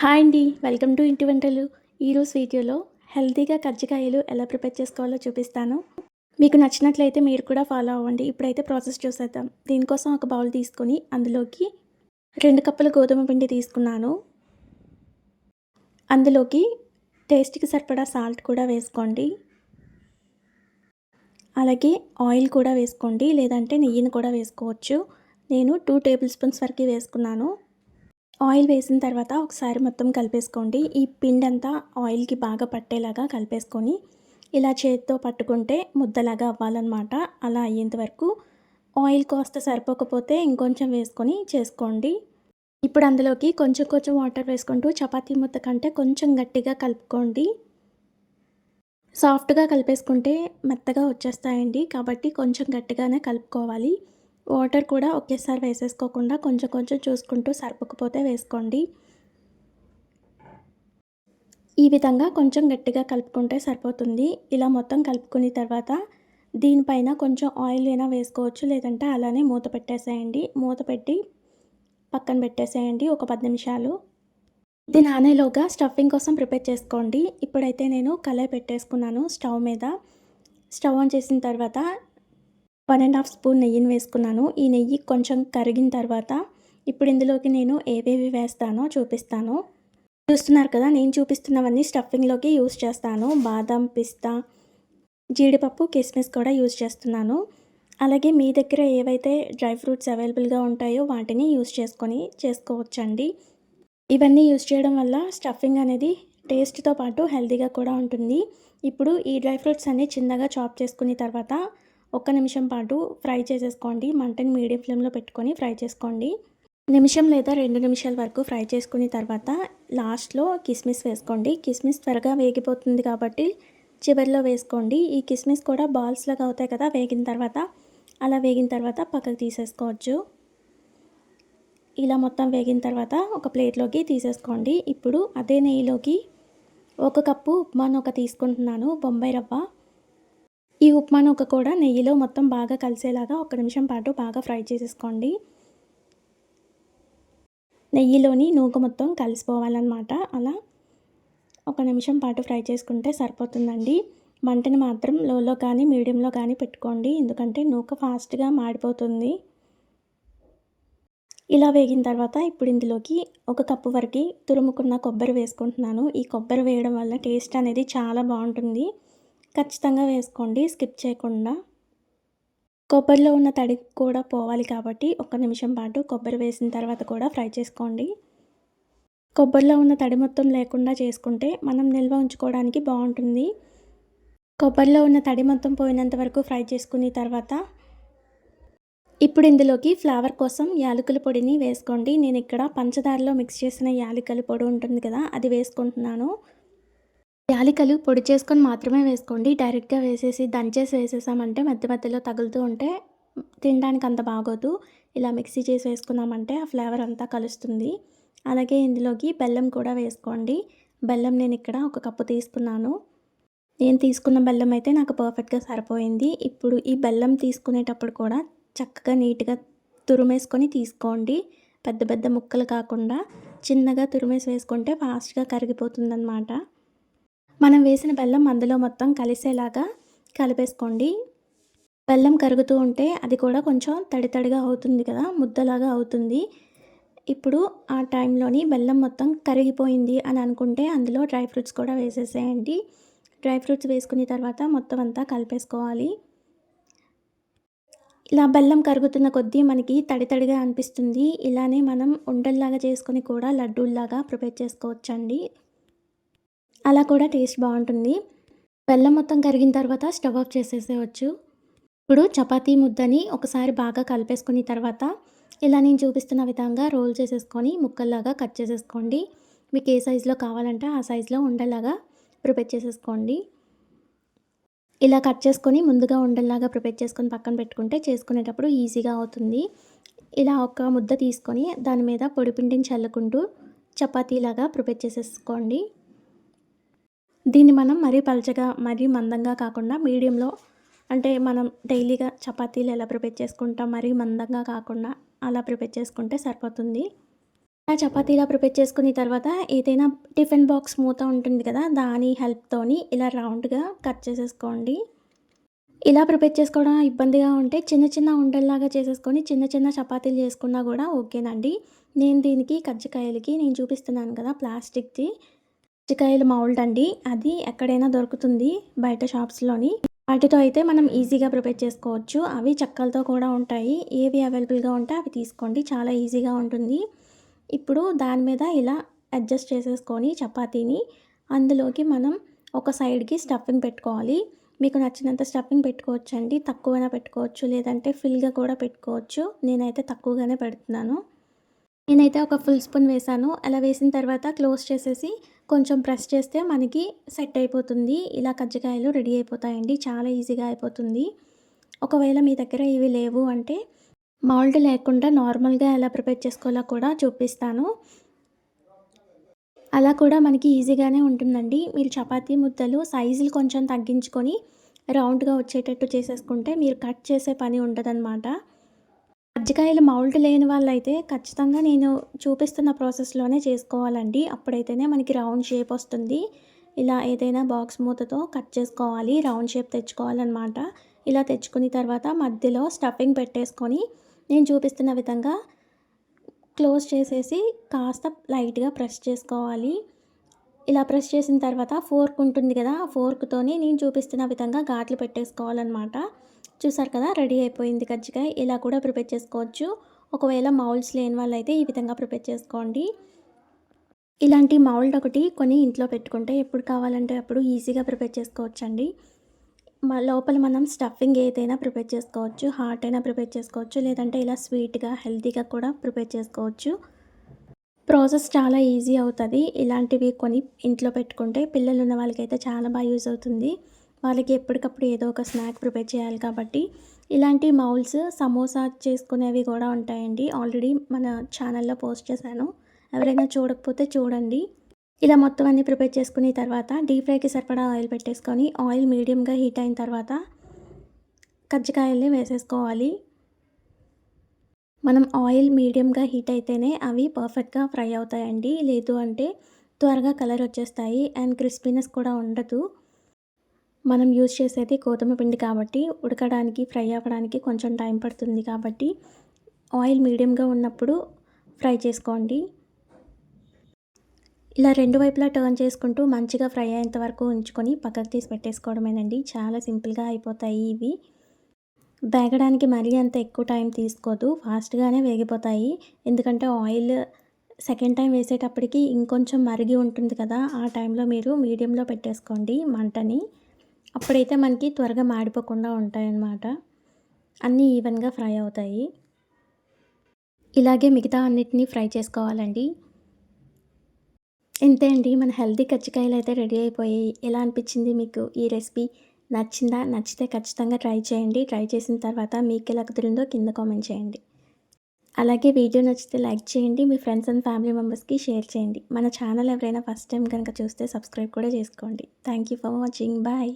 Hi అండి welcome to ఇంటి వంటలు. ఈరోజు వీడియోలో హెల్తీగా కజ్జికాయలు ఎలా ప్రిపేర్ చేసుకోవాలో చూపిస్తాను. మీకు నచ్చినట్లయితే మీరు కూడా ఫాలో అవ్వండి. ఇప్పుడైతే ప్రాసెస్ చూసేద్దాం. దీనికోసం ఒక బౌల్ తీసుకొని అందులోకి రెండు కప్పుల గోధుమ పిండి తీసుకున్నాను. అందులోకి టేస్ట్కి సరిపడా సాల్ట్ కూడా వేసుకోండి. అలాగే ఆయిల్ కూడా వేసుకోండి. లేదంటే నెయ్యిని కూడా వేసుకోవచ్చు. నేను టూ టేబుల్ స్పూన్స్ వరకు వేసుకున్నాను. ఆయిల్ వేసిన తర్వాత ఒకసారి మొత్తం కలిపేసుకోండి. ఈ పిండి అంతా ఆయిల్కి బాగా పట్టేలాగా కలిపేసుకొని ఇలా చేతితో పట్టుకుంటే ముద్దలాగా అవ్వాలన్నమాట. అలా అయ్యేంత వరకు ఆయిల్ కాస్త సరిపోకపోతే ఇంకొంచెం వేసుకొని చేసుకోండి. ఇప్పుడు అందులోకి కొంచెం కొంచెం వాటర్ వేసుకుంటూ చపాతీ ముద్ద కంటే కొంచెం గట్టిగా కలుపుకోండి. సాఫ్ట్గా కలిపేసుకుంటే మెత్తగా వచ్చేస్తాయండి. కాబట్టి కొంచెం గట్టిగానే కలుపుకోవాలి. వాటర్ కూడా ఒకేసారి వేసేసుకోకుండా కొంచెం కొంచెం చూసుకుంటూ సరిపోకపోతే వేసుకోండి. ఈ విధంగా కొంచెం గట్టిగా కలుపుకుంటే సరిపోతుంది. ఇలా మొత్తం కలుపుకున్న తర్వాత దీనిపైన కొంచెం ఆయిల్ అయినా వేసుకోవచ్చు లేదంటే అలానే మూత పెట్టేసేయండి. మూత పెట్టి పక్కన పెట్టేసేయండి ఒక పది నిమిషాలు. ఇది నానేలోగా స్టఫింగ్ కోసం ప్రిపేర్ చేసుకోండి. ఇప్పుడైతే నేను కలర్ పెట్టేసుకున్నాను స్టవ్ మీద. స్టవ్ ఆన్ చేసిన తర్వాత వన్ అండ్ హాఫ్ స్పూన్ నెయ్యిని వేసుకున్నాను. ఈ నెయ్యి కొంచెం కరిగిన తర్వాత ఇప్పుడు ఇందులోకి నేను ఏవేవి వేస్తానో చూపిస్తాను. చూస్తున్నారు కదా నేను చూపిస్తున్నవన్నీ స్టఫింగ్లోకి యూస్ చేస్తాను. బాదం పిస్తా జీడిపప్పు కిస్మిస్ కూడా యూస్ చేస్తున్నాను. అలాగే మీ దగ్గర ఏవైతే డ్రై ఫ్రూట్స్ అవైలబుల్గా ఉంటాయో వాటిని యూస్ చేసుకొని చేసుకోవచ్చండి. ఇవన్నీ యూస్ చేయడం వల్ల స్టఫింగ్ అనేది టేస్ట్తో పాటు హెల్తీగా కూడా ఉంటుంది. ఇప్పుడు ఈ డ్రై ఫ్రూట్స్ అన్నీ చిన్నగా చాప్ చేసుకున్న తర్వాత ఒక్క నిమిషం పాటు ఫ్రై చేసేసుకోండి. మంటని మీడియం ఫ్లేమ్లో పెట్టుకొని ఫ్రై చేసుకోండి. నిమిషం లేదా రెండు నిమిషాల వరకు ఫ్రై చేసుకున్న తర్వాత లాస్ట్లో కిస్మిస్ వేసుకోండి. కిస్మిస్ త్వరగా వేగిపోతుంది కాబట్టి చివరిలో వేసుకోండి. ఈ కిస్మిస్ కూడా బాల్స్ లాగా అవుతాయి కదా వేగిన తర్వాత. అలా వేగిన తర్వాత పక్కకు తీసేసుకోవచ్చు. ఇలా మొత్తం వేగిన తర్వాత ఒక ప్లేట్లోకి తీసేసుకోండి. ఇప్పుడు అదే నెయ్యిలోకి ఒక కప్పు ఉప్మాను ఒక తీసుకుంటున్నాను. బొంబాయి రవ్వ. ఈ ఉప్మా నూక కూడా నెయ్యిలో మొత్తం బాగా కలిసేలాగా ఒక నిమిషం పాటు బాగా ఫ్రై చేసేసుకోండి. నెయ్యిలోని నూక మొత్తం కలిసిపోవాలన్నమాట. అలా ఒక నిమిషం పాటు ఫ్రై చేసుకుంటే సరిపోతుందండి. మంటని మాత్రం లోలో కానీ మీడియంలో కానీ పెట్టుకోండి. ఎందుకంటే నూక ఫాస్ట్గా మాడిపోతుంది. ఇలా వేగిన తర్వాత ఇప్పుడు ఇందులోకి ఒక కప్పు వరకు తురుముకున్న కొబ్బరి వేసుకుంటున్నాను. ఈ కొబ్బరి వేయడం వల్ల టేస్ట్ అనేది చాలా బాగుంటుంది. ఖచ్చితంగా వేసుకోండి స్కిప్ చేయకుండా. కొబ్బరిలో ఉన్న తడి కూడా పోవాలి కాబట్టి ఒక నిమిషం పాటు కొబ్బరి వేసిన తర్వాత కూడా ఫ్రై చేసుకోండి. కొబ్బరిలో ఉన్న తడి మొత్తం లేకుండా చేసుకుంటే మనం నిల్వ ఉంచుకోవడానికి బాగుంటుంది. కొబ్బరిలో ఉన్న తడి మొత్తం పోయినంత వరకు ఫ్రై చేసుకున్న తర్వాత ఇప్పుడు ఇందులోకి ఫ్లేవర్ కోసం యాలకుల పొడిని వేసుకోండి. నేను ఇక్కడ పంచదారలో మిక్స్ చేసిన యాలకుల పొడి ఉంటుంది కదా అది వేసుకుంటున్నాను. యాలికలు పొడి చేసుకొని మాత్రమే వేసుకోండి. డైరెక్ట్గా వేసేసి దంచేసి వేసేసామంటే మధ్య మధ్యలో తగులుతూ ఉంటే తినడానికి అంత బాగోదు. ఇలా మిక్సీ చేసి వేసుకున్నామంటే ఆ ఫ్లేవర్ అంతా కలుస్తుంది. అలాగే ఇందులోకి బెల్లం కూడా వేసుకోండి. బెల్లం నేను ఇక్కడ ఒక కప్పు తీసుకున్నాను. నేను తీసుకున్న బెల్లం అయితే నాకు పర్ఫెక్ట్గా సరిపోయింది. ఇప్పుడు ఈ బెల్లం తీసుకునేటప్పుడు కూడా చక్కగా నీట్గా తురుమేసుకొని తీసుకోండి. పెద్ద పెద్ద ముక్కలు కాకుండా చిన్నగా తురిమేసి వేసుకుంటే ఫాస్ట్గా కరిగిపోతుందన్నమాట. మనం వేసిన బెల్లం అందులో మొత్తం కలిసేలాగా కలిపేసుకోండి. బెల్లం కరుగుతూ ఉంటే అది కూడా కొంచెం తడి తడిగా అవుతుంది కదా ముద్దలాగా అవుతుంది. ఇప్పుడు ఆ టైంలోని బెల్లం మొత్తం కరిగిపోయింది అని అనుకుంటే అందులో డ్రై ఫ్రూట్స్ కూడా వేసేసేయండి. డ్రై ఫ్రూట్స్ వేసుకున్న తర్వాత మొత్తం అంతా కలిపేసుకోవాలి. ఇలా బెల్లం కరుగుతున్న కొద్దీ మనకి తడి తడిగా అనిపిస్తుంది. ఇలానే మనం ఉండల్లాగా చేసుకొని కూడా లడ్డూల్లాగా ప్రిపేర్ చేసుకోవచ్చండి. అలా కూడా టేస్ట్ బాగుంటుంది. బెల్లం మొత్తం కరిగిన తర్వాత స్టవ్ ఆఫ్ చేసేసేయచ్చు. ఇప్పుడు చపాతీ ముద్దని ఒకసారి బాగా కలిపేసుకున్న తర్వాత ఇలా నేను చూపిస్తున్న విధంగా రోల్ చేసేసుకొని ముక్కల్లాగా కట్ చేసేసుకోండి. మీకు ఏ సైజులో కావాలంటే ఆ సైజులో ఉండేలాగా ప్రిపేర్ చేసేసుకోండి. ఇలా కట్ చేసుకొని ముందుగా ఉండేలాగా ప్రిపేర్ చేసుకొని పక్కన పెట్టుకుంటే చేసుకునేటప్పుడు ఈజీగా అవుతుంది. ఇలా ఒక ముద్ద తీసుకొని దాని మీద పొడిపిండిని చల్లుకుంటూ చపాతీలాగా ప్రిపేర్ చేసేసుకోండి. దీన్ని మనం మరీ పలచగా మరీ మందంగా కాకుండా మీడియంలో అంటే మనం డైలీగా చపాతీలు ఎలా ప్రిపేర్ చేసుకుంటాం మరీ మందంగా కాకుండా అలా ప్రిపేర్ చేసుకుంటే సరిపోతుంది. ఆ చపాతీ ఇలా ప్రిపేర్ చేసుకున్న తర్వాత ఏదైనా టిఫిన్ బాక్స్ మూత ఉంటుంది కదా దాని హెల్ప్తోని ఇలా రౌండ్గా కట్ చేసేసుకోండి. ఇలా ప్రిపేర్ చేసుకోవడం ఇబ్బందిగా ఉంటే చిన్న చిన్న ఉండల్లాగా చేసేసుకొని చిన్న చిన్న చపాతీలు చేసుకున్నా కూడా ఓకేనండి. నేను దీనికి కజ్జికాయలకి నేను చూపిస్తున్నాను కదా ప్లాస్టిక్ది. కజ్జికాయల మౌల్డ్ అండి అది ఎక్కడైనా దొరుకుతుంది బయట షాప్స్లోని. వాటితో అయితే మనం ఈజీగా ప్రిపేర్ చేసుకోవచ్చు. అవి చెక్కలతో కూడా ఉంటాయి. ఏవి అవైలబుల్గా ఉంటే అవి తీసుకోండి. చాలా ఈజీగా ఉంటుంది. ఇప్పుడు దాని మీద ఇలా అడ్జస్ట్ చేసేసుకొని చపాతీని అందులోకి మనం ఒక సైడ్కి స్టఫింగ్ పెట్టుకోవాలి. మీకు నచ్చినంత స్టఫింగ్ పెట్టుకోవచ్చు అండి తక్కువైనా పెట్టుకోవచ్చు. లేదంటే ఫిల్గా కూడా పెట్టుకోవచ్చు. నేనైతే తక్కువగానే పెడుతున్నాను. నేనైతే ఒక ఫుల్ స్పూన్ వేసాను. అలా వేసిన తర్వాత క్లోజ్ చేసేసి కొంచెం ప్రెస్ చేస్తే మనకి సెట్ అయిపోతుంది. ఇలా కజ్జికాయలు రెడీ అయిపోతాయండి. చాలా ఈజీగా అయిపోతుంది. ఒకవేళ మీ దగ్గర ఇవి లేవు అంటే మౌల్డ్ లేకుండా నార్మల్గా ఎలా ప్రిపేర్ చేసుకోవాలో కూడా చూపిస్తాను. అలా కూడా మనకి ఈజీగానే ఉంటుందండి. మీరు చపాతీ ముద్దలు సైజులు కొంచెం తగ్గించుకొని రౌండ్గా వచ్చేటట్టు చేసేసుకుంటే మీరు కట్ చేసే పని ఉండదన్నమాట. కజ్జికాయలు మౌల్డ్ లేని వాళ్ళైతే ఖచ్చితంగా నేను చూపిస్తున్న ప్రాసెస్లోనే చేసుకోవాలండి. అప్పుడైతేనే మనకి రౌండ్ షేప్ వస్తుంది. ఇలా ఏదైనా బాక్స్ మూతతో కట్ చేసుకోవాలి రౌండ్ షేప్ తెచ్చుకోవాలన్నమాట. ఇలా తెచ్చుకున్న తర్వాత మధ్యలో స్టఫింగ్ పెట్టేసుకొని నేను చూపిస్తున్న విధంగా క్లోజ్ చేసేసి కాస్త లైట్గా ప్రెస్ చేసుకోవాలి. ఇలా ప్రెస్ చేసిన తర్వాత ఫోర్క్ ఉంటుంది కదా ఆ ఫోర్క్తోని నేను చూపిస్తున్న విధంగా ఘాట్లు పెట్టేసుకోవాలన్నమాట. చూసారు కదా రెడీ అయిపోయింది కజ్జికాయ. ఇలా కూడా ప్రిపేర్ చేసుకోవచ్చు. ఒకవేళ మౌల్స్ లేని వాళ్ళైతే ఈ విధంగా ప్రిపేర్ చేసుకోండి. ఇలాంటి మౌల్డ్ ఒకటి కొని ఇంట్లో పెట్టుకుంటే ఎప్పుడు కావాలంటే అప్పుడు ఈజీగా ప్రిపేర్ చేసుకోవచ్చండి. లోపల మనం స్టఫింగ్ ఏదైనా ప్రిపేర్ చేసుకోవచ్చు. హాట్ అయినా ప్రిపేర్ చేసుకోవచ్చు. లేదంటే ఇలా స్వీట్గా హెల్తీగా కూడా ప్రిపేర్ చేసుకోవచ్చు. ప్రాసెస్ చాలా ఈజీ అవుతుంది. ఇలాంటివి కొని ఇంట్లో పెట్టుకుంటే పిల్లలు ఉన్న వాళ్ళకైతే చాలా బాగా యూజ్ అవుతుంది. వాళ్ళకి ఎప్పటికప్పుడు ఏదో ఒక స్నాక్ ప్రిపేర్ చేయాలి కాబట్టి ఇలాంటి మౌల్స్ సమోసా చేసుకునేవి కూడా ఉంటాయండి. ఆల్రెడీ మన ఛానల్లో పోస్ట్ చేశాను. ఎవరైనా చూడకపోతే చూడండి. ఇలా మొత్తం అన్నీ ప్రిపేర్ చేసుకున్న తర్వాత డీప్ ఫ్రైకి సరిపడా ఆయిల్ పెట్టేసుకొని ఆయిల్ మీడియంగా హీట్ అయిన తర్వాత కజ్జికాయల్ని వేసేసుకోవాలి. మనం ఆయిల్ మీడియంగా హీట్ అయితేనే అవి పర్ఫెక్ట్గా ఫ్రై అవుతాయండి. లేదు అంటే త్వరగా కలర్ వచ్చేస్తాయి అండ్ క్రిస్పీనెస్ కూడా ఉండదు. మనం యూజ్ చేసేది గోధుమ పిండి కాబట్టి ఉడకడానికి ఫ్రై అవ్వడానికి కొంచెం టైం పడుతుంది కాబట్టి ఆయిల్ మీడియంగా ఉన్నప్పుడు ఫ్రై చేసుకోండి. ఇలా రెండు వైపులా టర్న్ చేసుకుంటూ మంచిగా ఫ్రై అయ్యేంత వరకు ఉంచుకొని పక్కకు తీసి పెట్టేసుకోవడమేనండి. చాలా సింపుల్గా అయిపోతాయి ఇవి. వేగడానికి మరీ అంత ఎక్కువ టైం తీసుకోదు. ఫాస్ట్గానే వేగిపోతాయి. ఎందుకంటే ఆయిల్ సెకండ్ టైం వేసేటప్పటికి ఇంకొంచెం మరిగి ఉంటుంది కదా ఆ టైంలో మీరు మీడియంలో పెట్టేసుకోండి మంటని. అప్పుడైతే మనకి త్వరగా మాడిపోకుండా ఉంటాయన్నమాట. అన్నీ ఈవెన్గా ఫ్రై అవుతాయి. ఇలాగే మిగతా అన్నిటినీ ఫ్రై చేసుకోవాలండి. ఇంతే అండి. మన హెల్తీ కజ్జికాయలు అయితే రెడీ అయిపోయాయి. ఎలా అనిపించింది మీకు ఈ రెసిపీ? నచ్చిందా? నచ్చితే ఖచ్చితంగా ట్రై చేయండి. ట్రై చేసిన తర్వాత మీకు ఎలా కుదిరిందో కింద కామెంట్ చేయండి. అలాగే వీడియో నచ్చితే లైక్ చేయండి. మీ ఫ్రెండ్స్ అండ్ ఫ్యామిలీ మెంబర్స్కి షేర్ చేయండి. మన ఛానల్ ఎవరైనా ఫస్ట్ టైం కనుక చూస్తే సబ్స్క్రైబ్ కూడా చేసుకోండి. Thank you for watching. Bye.